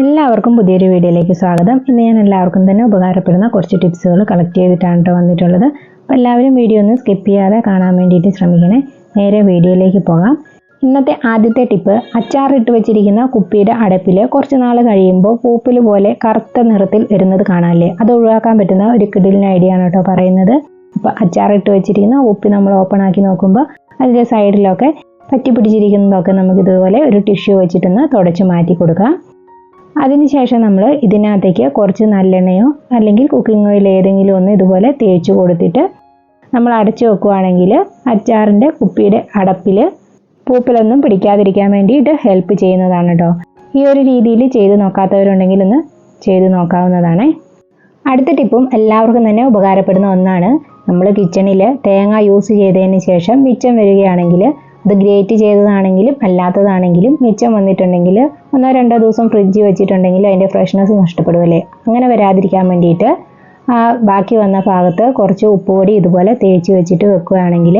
എല്ലാവർക്കും പുതിയൊരു വീഡിയോയിലേക്ക് സ്വാഗതം. ഇന്ന് ഞാൻ എല്ലാവർക്കും തന്നെ ഉപകാരപ്പെടുന്ന കുറച്ച് ടിപ്സുകൾ കളക്ട് ചെയ്തിട്ടാണ് കേട്ടോ വന്നിട്ടുള്ളത്. അപ്പോൾ എല്ലാവരും വീഡിയോ ഒന്ന് സ്കിപ്പ് ചെയ്യാതെ കാണാൻ വേണ്ടിയിട്ട് ശ്രമിക്കണേ. നേരെ വീഡിയോയിലേക്ക് പോകാം. ഇന്നത്തെ ആദ്യത്തെ ടിപ്പ് അച്ചാറിട്ട് വെച്ചിരിക്കുന്ന കുപ്പിയുടെ അടപ്പിൽ കുറച്ച് നാൾ കഴിയുമ്പോൾ പൂപ്പിൽ പോലെ കറുത്ത നിറത്തിൽ വരുന്നത് കാണാമല്ലേ അത് ഒഴിവാക്കാൻ പറ്റുന്ന ഒരു കിടിലിന് ഐഡിയ ആണ് കേട്ടോ പറയുന്നത്. അപ്പോൾ അച്ചാറിട്ട് വെച്ചിരിക്കുന്ന കുപ്പി നമ്മൾ ഓപ്പൺ ആക്കി നോക്കുമ്പോൾ അതിന്റെ സൈഡിലൊക്കെ പറ്റി പിടിച്ചിരിക്കുന്നതൊക്കെ നമുക്ക് ഇതുപോലെ ഒരു ടിഷ്യൂ വെച്ചിട്ടൊന്ന് തുടച്ച് മാറ്റി കൊടുക്കാം. അതിനുശേഷം നമ്മൾ ഇതിനകത്തേക്ക് കുറച്ച് നല്ലെണ്ണയോ അല്ലെങ്കിൽ കുക്കിംഗ് ഓയിൽ ഏതെങ്കിലും ഒന്ന് ഇതുപോലെ തേച്ച് കൊടുത്തിട്ട് നമ്മൾ അടച്ചു വെക്കുകയാണെങ്കിൽ അച്ചാറിന്റെ കുപ്പിയുടെ അടപ്പിൽ പൂപ്പലൊന്നും പിടിക്കാതിരിക്കാൻ വേണ്ടിയിട്ട് ഹെൽപ്പ് ചെയ്യുന്നതാണ് കേട്ടോ ഈ ഒരു രീതിയിൽ ചെയ്ത് നോക്കാത്തവരുണ്ടെങ്കിൽ ഒന്ന് ചെയ്ത് നോക്കാവുന്നതാണ്. അടുത്ത ടിപ്പും എല്ലാവർക്കും തന്നെ ഉപകാരപ്പെടുന്ന ഒന്നാണ്. നമ്മൾ കിച്ചണിൽ തേങ്ങ യൂസ് ചെയ്തതിന് ശേഷം മിച്ചം വരികയാണെങ്കിൽ അത് ഗ്രേറ്റ് ചെയ്തതാണെങ്കിലും അല്ലാത്തതാണെങ്കിലും മിച്ചം വന്നിട്ടുണ്ടെങ്കിൽ ഒന്നോ രണ്ടോ ദിവസം ഫ്രിഡ്ജിൽ വെച്ചിട്ടുണ്ടെങ്കിൽ അതിന്റെ ഫ്രഷ്നെസ് നഷ്ടപ്പെടുമല്ലേ അങ്ങനെ വരാതിരിക്കാൻ വേണ്ടിയിട്ട് ആ ബാക്കി വന്ന ഭാഗത്ത് കുറച്ച് ഉപ്പുപൊടി ഇതുപോലെ തേച്ച് വെച്ചിട്ട് വെക്കുകയാണെങ്കിൽ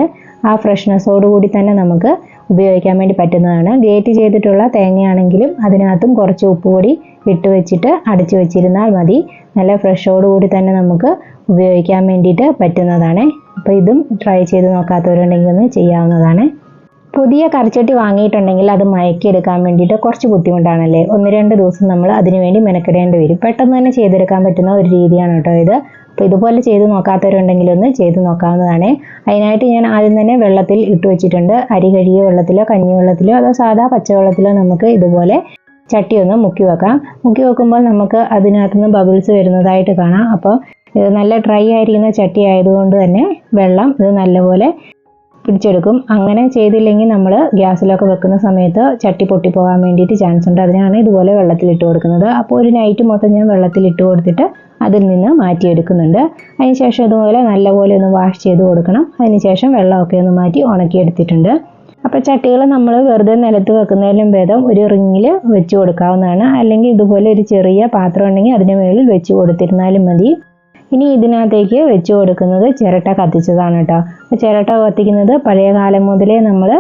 ആ ഫ്രഷ്നെസ്സോട് കൂടി തന്നെ നമുക്ക് ഉപയോഗിക്കാൻ വേണ്ടി പറ്റുന്നതാണ്. ഗ്രേറ്റ് ചെയ്തിട്ടുള്ള തേങ്ങയാണെങ്കിലും അതിനകത്തും കുറച്ച് ഉപ്പുപൊടി ഇട്ട് വെച്ചിട്ട് അടച്ചു വെച്ചിരുന്നാൽ മതി. നല്ല ഫ്രഷോട് കൂടി തന്നെ നമുക്ക് ഉപയോഗിക്കാൻ വേണ്ടിയിട്ട് പറ്റുന്നതാണ്. അപ്പോൾ ഇതും ട്രൈ ചെയ്ത് നോക്കാത്തവരുണ്ടെങ്കിൽ ഒന്ന് ചെയ്യാവുന്നതാണ്. പുതിയ കറിച്ചട്ടി വാങ്ങിയിട്ടുണ്ടെങ്കിൽ അത് മയക്കിയെടുക്കാൻ വേണ്ടിയിട്ട് കുറച്ച് ബുദ്ധിമുട്ടാണല്ലേ? ഒന്ന് രണ്ട് ദിവസം നമ്മൾ അതിനുവേണ്ടി മെനക്കെടേണ്ടി വരും. പെട്ടെന്ന് തന്നെ ചെയ്തെടുക്കാൻ പറ്റുന്ന ഒരു രീതിയാണ് കേട്ടോ ഇത്. അപ്പോൾ ഇതുപോലെ ചെയ്ത് നോക്കാത്തവരുണ്ടെങ്കിൽ ഒന്ന് ചെയ്ത് നോക്കാവുന്നതാണ്. അതിനായിട്ട് ഞാൻ ആദ്യം തന്നെ വെള്ളത്തിൽ ഇട്ട് വെച്ചിട്ടുണ്ട്. അരി കഴുകിയ വെള്ളത്തിലോ കഞ്ഞി വെള്ളത്തിലോ അതോ സാധാ പച്ചവെള്ളത്തിലോ നമുക്ക് ഇതുപോലെ ചട്ടി ഒന്ന് മുക്കി വെക്കാം. മുക്കി വെക്കുമ്പോൾ നമുക്ക് അതിനകത്തുനിന്ന് ബബിൾസ് വരുന്നതായിട്ട് കാണാം. അപ്പോൾ ഇത് നല്ല ഡ്രൈ ആയിരിക്കുന്ന ചട്ടി ആയതുകൊണ്ട് തന്നെ വെള്ളം ഇത് നല്ലപോലെ പിടിച്ചെടുക്കും. അങ്ങനെ ചെയ്തില്ലെങ്കിൽ നമ്മൾ ഗ്യാസിലൊക്കെ വെക്കുന്ന സമയത്ത് ചട്ടി പൊട്ടിപ്പോകാൻ വേണ്ടിയിട്ട് ചാൻസ് ഉണ്ട്. അതിനാണ് ഇതുപോലെ വെള്ളത്തിലിട്ട് കൊടുക്കുന്നത്. അപ്പോൾ ഒരു നൈറ്റ് മൊത്തം ഞാൻ വെള്ളത്തിലിട്ട് കൊടുത്തിട്ട് അതിൽ നിന്ന് മാറ്റിയെടുക്കുന്നുണ്ട്. അതിനുശേഷം ഇതുപോലെ നല്ലപോലെ ഒന്ന് വാഷ് ചെയ്ത് കൊടുക്കണം. അതിനുശേഷം വെള്ളമൊക്കെ ഒന്ന് മാറ്റി ഉണക്കിയെടുത്തിട്ടുണ്ട് അപ്പോൾ ചട്ടികൾ നമ്മൾ വെറുതെ നിലത്ത് വെക്കുന്നതിലും ഭേദം ഒരു റിങ്ങിൽ വെച്ച് കൊടുക്കാവുന്നതാണ്. അല്ലെങ്കിൽ ഇതുപോലെ ഒരു ചെറിയ പാത്രം ഉണ്ടെങ്കിൽ അതിന് മുകളിൽ വെച്ച് കൊടുത്തിരുന്നാലും മതി. ഇനി ഇതിനകത്തേക്ക് വെച്ച് കൊടുക്കുന്നത് ചിരട്ട കത്തിച്ചതാണ് കേട്ടോ. ചിരട്ട കത്തിക്കുന്നത് പഴയ കാലം മുതലേ നമ്മൾ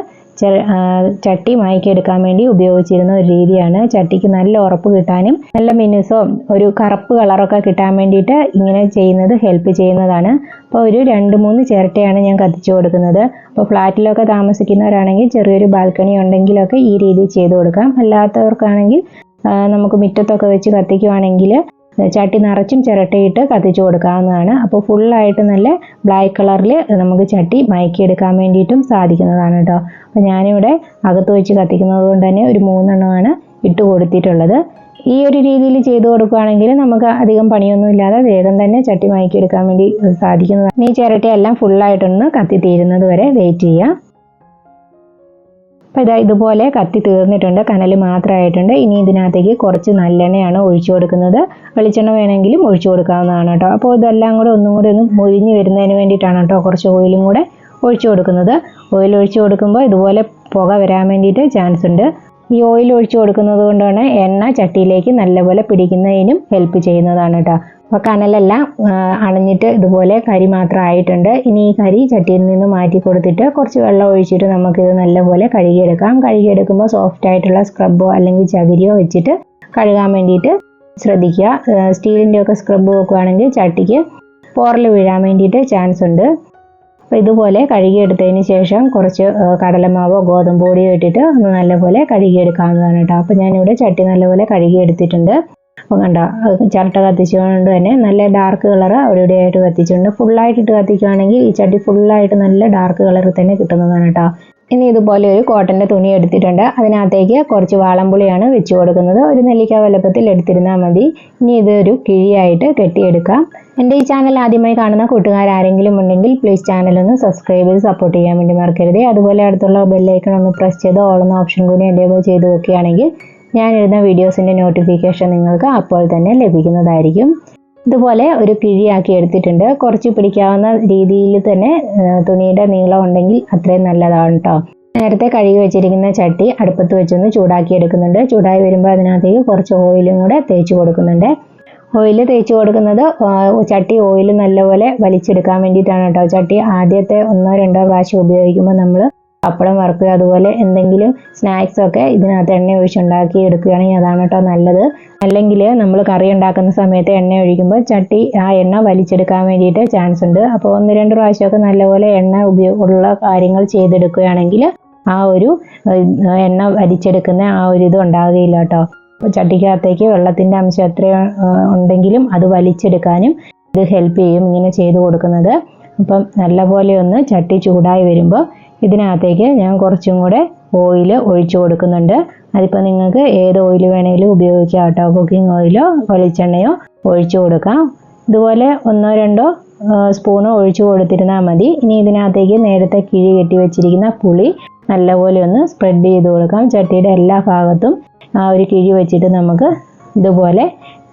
ചട്ടി മയക്കിയെടുക്കാൻ വേണ്ടി ഉപയോഗിച്ചിരുന്ന ഒരു രീതിയാണ്. ചട്ടിക്ക് നല്ല ഉറപ്പ് കിട്ടാനും നല്ല മിനുസോ ഒരു കറുപ്പ് കളറൊക്കെ കിട്ടാൻ വേണ്ടിയിട്ട് ഇങ്ങനെ ചെയ്യുന്നത് ഹെൽപ്പ് ചെയ്യുന്നതാണ്. അപ്പോൾ ഒരു രണ്ട് മൂന്ന് ചിരട്ടയാണ് ഞാൻ കത്തിച്ചു കൊടുക്കുന്നത്. അപ്പോൾ ഫ്ലാറ്റിലൊക്കെ താമസിക്കുന്നവരാണെങ്കിൽ ചെറിയൊരു ബാൽക്കണി ഉണ്ടെങ്കിലൊക്കെ ഈ രീതിയിൽ ചെയ്തു കൊടുക്കാം. അല്ലാത്തവർക്കാണെങ്കിൽ നമുക്ക് മുറ്റത്തൊക്കെ വെച്ച് കത്തിക്കുവാണെങ്കിൽ ചട്ടി നിറച്ചും ചിരട്ടയിട്ട് കത്തിച്ചു കൊടുക്കാവുന്നതാണ്. അപ്പോൾ ഫുള്ളായിട്ട് നല്ല ബ്ലാക്ക് കളറിൽ നമുക്ക് ചട്ടി മയക്കിയെടുക്കാൻ വേണ്ടിയിട്ടും സാധിക്കുന്നതാണ് കേട്ടോ. അപ്പോൾ ഞാനിവിടെ അകത്ത് വെച്ച് കത്തിക്കുന്നത് കൊണ്ട് തന്നെ ഒരു മൂന്നെണ്ണമാണ് ഇട്ട് കൊടുത്തിട്ടുള്ളത്. ഈ ഒരു രീതിയിൽ ചെയ്തു കൊടുക്കുകയാണെങ്കിൽ നമുക്ക് അധികം പണിയൊന്നും ഇല്ലാതെ വേഗം തന്നെ ചട്ടി മയക്കിയെടുക്കാൻ വേണ്ടി സാധിക്കുന്നതാണ്. ഈ ചിരട്ടയെല്ലാം ഫുള്ളായിട്ടൊന്ന് കത്തി തീരുന്നത് വരെ വെയിറ്റ് ചെയ്യാം. അപ്പോൾ ഇതാ ഇതുപോലെ കത്തി തീർന്നിട്ടുണ്ട് കനൽ മാത്രമായിട്ടുണ്ട്. ഇനി ഇതിനകത്തേക്ക് കുറച്ച് നല്ലെണ്ണയാണ് ഒഴിച്ചു കൊടുക്കുന്നത്. വെളിച്ചെണ്ണ വേണമെങ്കിലും ഒഴിച്ചു കൊടുക്കാവുന്നതാണ് കേട്ടോ. അപ്പോൾ ഇതെല്ലാം കൂടെ ഒന്നും കൂടി ഒന്ന് മൊഴിഞ്ഞ് വരുന്നതിന് വേണ്ടിയിട്ടാണ് കേട്ടോ കുറച്ച് ഓയിലും കൂടെ ഒഴിച്ചു കൊടുക്കുന്നത്. ഓയിൽ ഒഴിച്ചു കൊടുക്കുമ്പോൾ ഇതുപോലെ പുക വരാൻ വേണ്ടിയിട്ട് ചാൻസ് ഉണ്ട്. ഈ ഓയിൽ ഒഴിച്ചു കൊടുക്കുന്നത് കൊണ്ടാണ് എണ്ണ ചട്ടിയിലേക്ക് നല്ലപോലെ പിടിക്കുന്നതിനും ഹെൽപ്പ് ചെയ്യുന്നതാണ് കേട്ടോ. അപ്പോൾ കനലെല്ലാം അണഞ്ഞിട്ട് ഇതുപോലെ കരി മാത്രം ആയിട്ടുണ്ട് ഇനി ഈ കരി ചട്ടിയിൽ നിന്ന് മാറ്റി കൊടുത്തിട്ട് കുറച്ച് വെള്ളം ഒഴിച്ചിട്ട് നമുക്കിത് നല്ലപോലെ കഴുകിയെടുക്കാം. കഴുകിയെടുക്കുമ്പോൾ സോഫ്റ്റ് ആയിട്ടുള്ള സ്ക്രബോ അല്ലെങ്കിൽ ചകിരിയോ വെച്ചിട്ട് കഴുകാൻ വേണ്ടിയിട്ട് ശ്രദ്ധിക്കുക. സ്റ്റീലിന്റെ ഒക്കെ സ്ക്രബ് വെക്കുകയാണെങ്കിൽ ചട്ടിക്ക് പോറൽ വീഴാൻ വേണ്ടിയിട്ട് ചാൻസ് ഉണ്ട്. അപ്പോൾ ഇതുപോലെ കഴുകിയെടുത്തതിന് ശേഷം കുറച്ച് കടലമാവോ ഗോതമ്പ് പൊടിയോ ഇട്ടിട്ട് ഒന്ന് നല്ലപോലെ കഴുകിയെടുക്കാവുന്നതാണ് കേട്ടോ. അപ്പോൾ ഞാനിവിടെ ചട്ടി നല്ലപോലെ കഴുകിയെടുത്തിട്ടുണ്ട്. അപ്പോൾ കണ്ട ചിരട്ട കത്തിച്ചുകൊണ്ട് തന്നെ നല്ല ഡാർക്ക് കളർ അവിടെ ഇവിടെ ആയിട്ട് കത്തിച്ചിട്ടുണ്ട്. ഫുള്ളായിട്ടിട്ട് കത്തിക്കുകയാണെങ്കിൽ ഈ ചട്ടി ഫുള്ളായിട്ട് നല്ല ഡാർക്ക് കളറിൽ തന്നെ കിട്ടുന്നതാണ് കേട്ടോ ഇനി ഇതുപോലെ ഒരു കോട്ടന്റെ തുണി എടുത്തിട്ടുണ്ട്. അതിനകത്തേക്ക് കുറച്ച് വാളംപുളിയാണ് വെച്ച് കൊടുക്കുന്നത്. ഒരു നെല്ലിക്ക വലുപ്പത്തിൽ എടുത്തിരുന്നാൽ മതി. ഇനി ഇതൊരു കിഴിയായിട്ട് കെട്ടിയെടുക്കാം. എന്റെ ഈ ചാനൽ ആദ്യമായി കാണുന്ന കൂട്ടുകാർ ആരെങ്കിലും ഉണ്ടെങ്കിൽ പ്ലീസ് ചാനൽ ഒന്ന് സബ്സ്ക്രൈബ് ചെയ്ത് സപ്പോർട്ട് ചെയ്യാൻ വേണ്ടി മറക്കരുത്. അതുപോലെ അടുത്തുള്ള ബെല്ലൈക്കൺ ഒന്ന് പ്രസ് ചെയ്ത് ഓളുന്ന ഓപ്ഷൻ കൂടി എനേബിൾ ചെയ്ത് വെക്കുകയാണെങ്കിൽ ഞാനിടുന്ന വീഡിയോസിന്റെ നോട്ടിഫിക്കേഷൻ നിങ്ങൾക്ക് അപ്പോൾ തന്നെ ലഭിക്കുന്നതായിരിക്കും. ഇതുപോലെ ഒരു കിഴിയാക്കി എടുത്തിട്ടുണ്ട്. കുറച്ച് പിടിക്കാവുന്ന രീതിയിൽ തന്നെ തുണിയുടെ നീളം ഉണ്ടെങ്കിൽ അത്രയും നല്ലതാണ് കേട്ടോ നേരത്തെ കഴുകി വെച്ചിരിക്കുന്ന ചട്ടി അടുപ്പത്ത് വെച്ചൊന്ന് ചൂടാക്കി എടുക്കുന്നുണ്ട്. ചൂടായി വരുമ്പോൾ അതിനകത്തേക്ക് കുറച്ച് ഓയിലും കൂടെ തേച്ച് കൊടുക്കുന്നുണ്ട്. ഓയിൽ തേച്ച് കൊടുക്കുന്നത് ചട്ടി ഓയിൽ നല്ലപോലെ വലിച്ചെടുക്കാൻ വേണ്ടിയിട്ടാണ് കേട്ടോ ചട്ടി ആദ്യത്തെ ഒന്നോ രണ്ടോ പ്രാവശ്യം ഉപയോഗിക്കുമ്പോൾ നമ്മൾ പപ്പടം വറുക്കുക അതുപോലെ എന്തെങ്കിലും സ്നാക്സ് ഒക്കെ ഇതിനകത്ത് എണ്ണ ഒഴിച്ചുണ്ടാക്കി എടുക്കുകയാണെങ്കിൽ അതാണ് കേട്ടോ നല്ലത്. അല്ലെങ്കിൽ നമ്മൾ കറി ഉണ്ടാക്കുന്ന സമയത്ത് എണ്ണ ഒഴിക്കുമ്പോൾ ചട്ടി ആ എണ്ണ വലിച്ചെടുക്കാൻ വേണ്ടിയിട്ട് ചാൻസ് ഉണ്ട്. അപ്പോൾ ഒന്ന് രണ്ട് പ്രാവശ്യമൊക്കെ നല്ലപോലെ എണ്ണ ഉപയോഗ ഉള്ള കാര്യങ്ങൾ ചെയ്തെടുക്കുകയാണെങ്കിൽ ആ ഒരു എണ്ണ വലിച്ചെടുക്കുന്ന ആ ഒരു ഇത് ഉണ്ടാകുകയില്ല കേട്ടോ. ചട്ടിക്കകത്തേക്ക് വെള്ളത്തിന്റെ അംശം എത്ര ഉണ്ടെങ്കിലും അത് വലിച്ചെടുക്കാനും ഇത് ഹെൽപ്പ് ചെയ്യും ഇങ്ങനെ ചെയ്തു കൊടുക്കുന്നത്. അപ്പം നല്ലപോലെ ഒന്ന് ചട്ടി ചൂടായി വരുമ്പോൾ ഇതിനകത്തേക്ക് ഞാൻ കുറച്ചും കൂടെ ഓയിൽ ഒഴിച്ചു കൊടുക്കുന്നുണ്ട്. അതിപ്പോൾ നിങ്ങൾക്ക് ഏത് ഓയിൽ വേണമെങ്കിലും ഉപയോഗിക്കാം കേട്ടോ. കുക്കിംഗ് ഓയിലോ വെളിച്ചെണ്ണയോ ഒഴിച്ചു കൊടുക്കാം. ഇതുപോലെ ഒന്നോ രണ്ടോ സ്പൂണോ ഒഴിച്ചു കൊടുത്തിരുന്നാൽ മതി. ഇനി ഇതിനകത്തേക്ക് നേരത്തെ കിഴി കെട്ടി വെച്ചിരിക്കുന്ന പുളി നല്ലപോലെ ഒന്ന് സ്പ്രെഡ് ചെയ്ത് കൊടുക്കാം. ചട്ടിയുടെ എല്ലാ ഭാഗത്തും ആ ഒരു കിഴി വെച്ചിട്ട് നമുക്ക് ഇതുപോലെ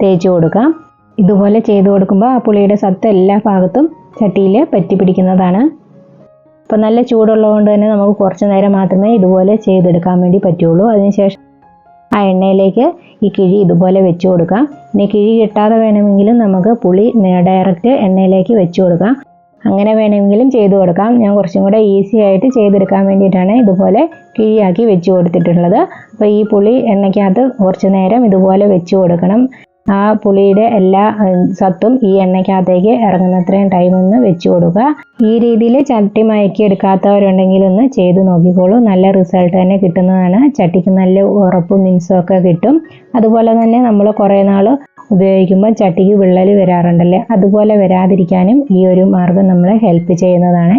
തേച്ച് കൊടുക്കാം. ഇതുപോലെ ചെയ്ത് കൊടുക്കുമ്പോൾ ആ പുളിയുടെ സത്ത് എല്ലാ ഭാഗത്തും ചട്ടിയിൽ പറ്റി പിടിക്കുന്നതാണ് അപ്പോൾ നല്ല ചൂടുള്ളതുകൊണ്ട് തന്നെ നമുക്ക് കുറച്ച് നേരം മാത്രമേ ഇതുപോലെ ചെയ്തെടുക്കാൻ വേണ്ടി പറ്റുള്ളൂ. അതിനുശേഷം ആ എണ്ണയിലേക്ക് ഈ കിഴി ഇതുപോലെ വെച്ച് കൊടുക്കാം. ഇനി കിഴി കിട്ടാതെ വേണമെങ്കിലും നമുക്ക് പുളി ഡയറക്റ്റ് എണ്ണയിലേക്ക് വെച്ച് കൊടുക്കാം. അങ്ങനെ വേണമെങ്കിലും ചെയ്തു കൊടുക്കാം. ഞാൻ കുറച്ചും കൂടെ ഈസി ആയിട്ട് ചെയ്തെടുക്കാൻ വേണ്ടിയിട്ടാണ് ഇതുപോലെ കിഴിയാക്കി വെച്ച് കൊടുത്തിട്ടുള്ളത്. അപ്പോൾ ഈ പുളി എണ്ണയ്ക്കകത്ത് കുറച്ച് നേരം ഇതുപോലെ വെച്ച് കൊടുക്കണം. ആ പുളിയുടെ എല്ലാ സത്തും ഈ എണ്ണയ്ക്കകത്തേക്ക് ഇറങ്ങുന്നത്രയും ടൈം ഒന്ന് വെച്ച് കൊടുക്കുക ഈ രീതിയിൽ ചട്ടി മയക്കി എടുക്കാത്തവരുണ്ടെങ്കിൽ ഒന്ന് ചെയ്ത് നോക്കിക്കോളൂ. നല്ല റിസൾട്ട് തന്നെ കിട്ടുന്നതാണ്. ചട്ടിക്ക് നല്ല ഉറപ്പും മിൻസും ഒക്കെ കിട്ടും. അതുപോലെ തന്നെ നമ്മൾ കുറേ നാൾ ഉപയോഗിക്കുമ്പോൾ ചട്ടിക്ക് വിള്ളൽ വരാറുണ്ടല്ലേ? അതുപോലെ വരാതിരിക്കാനും ഈ ഒരു മാർഗം നമ്മളെ ഹെൽപ്പ് ചെയ്യുന്നതാണ്.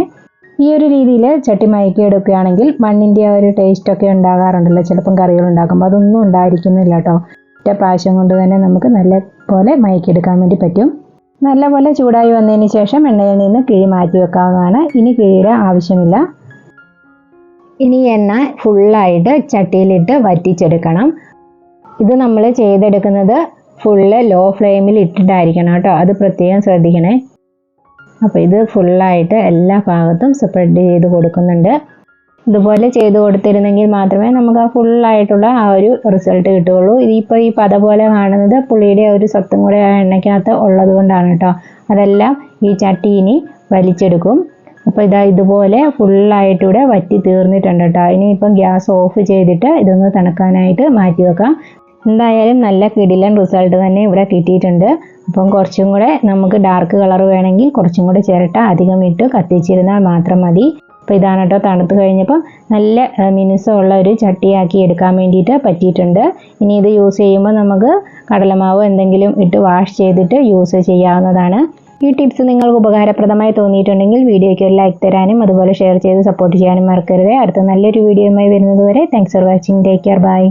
ഈ ഒരു രീതിയിൽ ചട്ടി മയക്കി എടുക്കുകയാണെങ്കിൽ മണ്ണിന്റെ ഒരു ടേസ്റ്റ് ഒക്കെ ഉണ്ടാകാറുണ്ടല്ലോ. ചിലപ്പം കറികൾ ഉണ്ടാക്കുമ്പോൾ അതൊന്നും ഉണ്ടായിരിക്കുന്നില്ല കേട്ടോ. ഒറ്റ പ്രാവശ്യം കൊണ്ട് തന്നെ നമുക്ക് നല്ല പോലെ മയക്കിയെടുക്കാൻ വേണ്ടി പറ്റും. നല്ലപോലെ ചൂടായി വന്നതിന് ശേഷം എണ്ണയിൽ നിന്ന് കിഴി മാറ്റി വെക്കാവുന്നതാണ്. ഇനി കിഴിയുടെ ആവശ്യമില്ല. ഇനി എണ്ണ ഫുള്ളായിട്ട് ചട്ടിയിലിട്ട് വറ്റിച്ചെടുക്കണം. ഇത് നമ്മൾ ചെയ്തെടുക്കുന്നത് ഫുള്ള് ലോ ഫ്ലെയിമിൽ ഇട്ടിട്ടായിരിക്കണം കേട്ടോ. അത് പ്രത്യേകം ശ്രദ്ധിക്കണേ. അപ്പോൾ ഇത് ഫുള്ളായിട്ട് എല്ലാ ഭാഗത്തും സ്പ്രെഡ് ചെയ്ത് കൊടുക്കുന്നുണ്ട്. ഇതുപോലെ ചെയ്ത് കൊടുത്തിരുന്നെങ്കിൽ മാത്രമേ നമുക്ക് ആ ഫുള്ളായിട്ടുള്ള ആ ഒരു റിസൾട്ട് കിട്ടുകയുള്ളൂ. ഇതിപ്പോൾ ഈ പത പോലെ കാണുന്നത് പുളിയുടെ ഒരു സ്വത്തും കൂടെ ആ എണ്ണയ്ക്കകത്ത് ഉള്ളത് കൊണ്ടാണ് കേട്ടോ. അതെല്ലാം ഈ ചട്ടി ഇനി വലിച്ചെടുക്കും. അപ്പോൾ ഇതാ ഇതുപോലെ ഫുള്ളായിട്ട് ഇവിടെ വറ്റി തീർന്നിട്ടുണ്ട് കേട്ടോ. ഇനിയിപ്പം ഗ്യാസ് ഓഫ് ചെയ്തിട്ട് ഇതൊന്ന് തണുക്കാനായിട്ട് മാറ്റി വെക്കാം. എന്തായാലും നല്ല കിടിലൻ റിസൾട്ട് തന്നെ ഇവിടെ കിട്ടിയിട്ടുണ്ട്. അപ്പം കുറച്ചും കൂടെ നമുക്ക് ഡാർക്ക് കളർ വേണമെങ്കിൽ കുറച്ചും കൂടെ ചിരട്ട അധികം ഇട്ട് കത്തിച്ചിരുന്നാൽ മാത്രം മതി. അപ്പോൾ ഇതാണ് കേട്ടോ തണുത്ത് കഴിഞ്ഞപ്പോൾ നല്ല മിനുസമുള്ള ഒരു ചട്ടിയാക്കി എടുക്കാൻ വേണ്ടിയിട്ട് പറ്റിയിട്ടുണ്ട്. ഇനി ഇത് യൂസ് ചെയ്യുമ്പോൾ നമുക്ക് കടലമാവ് എന്തെങ്കിലും ഇട്ട് വാഷ് ചെയ്തിട്ട് യൂസ് ചെയ്യാവുന്നതാണ്. ഈ ടിപ്സ് നിങ്ങൾക്ക് ഉപകാരപ്രദമായി തോന്നിയിട്ടുണ്ടെങ്കിൽ വീഡിയോയ്ക്ക് ഒരു ലൈക്ക് തരാനും അതുപോലെ ഷെയർ ചെയ്ത് സപ്പോർട്ട് ചെയ്യാനും മറക്കരുത്. അടുത്ത നല്ലൊരു വീഡിയോയുമായി വരുന്നത് വരെ thanks for watching take care bye